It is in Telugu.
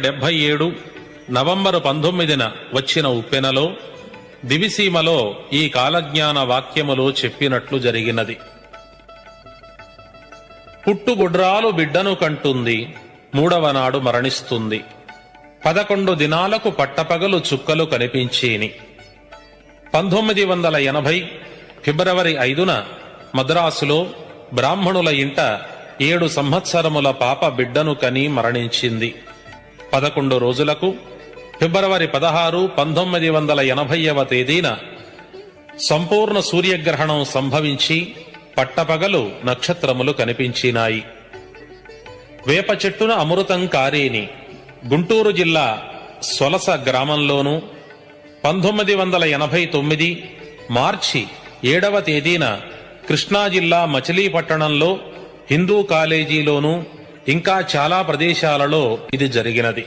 డెబ్బై ఏడు నవంబరు పంతొమ్మిదిన వచ్చిన ఉప్పెనలో దివిసీమలో ఈ కాలజ్ఞాన వాక్యములో చెప్పినట్లు జరిగినది. పుట్టుగుడ్రాలు బిడ్డను కంటుంది మూడవ నాడు మరణిస్తుంది. పదకొండు దినాలకు పట్టపగలు చుక్కలు కనిపించేని. పంతొమ్మిది వందల ఎనభై ఫిబ్రవరి ఐదున మద్రాసులో బ్రాహ్మణుల ఇంట ఏడు సంవత్సరముల పాప బిడ్డను కని మరణించింది. పదకొండు రోజులకు ఫిబ్రవరి పదహారు పంతొమ్మిది వందల ఎనభైవ తేదీన సంపూర్ణ సూర్యగ్రహణం సంభవించి పట్టపగలు నక్షత్రములు కనిపించినాయి. వేప చెట్టున అమృతం కారేని గుంటూరు జిల్లా సొలస గ్రామంలోనూ పంతొమ్మిది వందల ఎనభై తొమ్మిది మార్చి ఏడవ తేదీన కృష్ణా జిల్లా మచిలీపట్టణంలో హిందూ కాలేజీలోనూ ఇంకా చాలా ప్రదేశాలలో ఇది జరిగినది.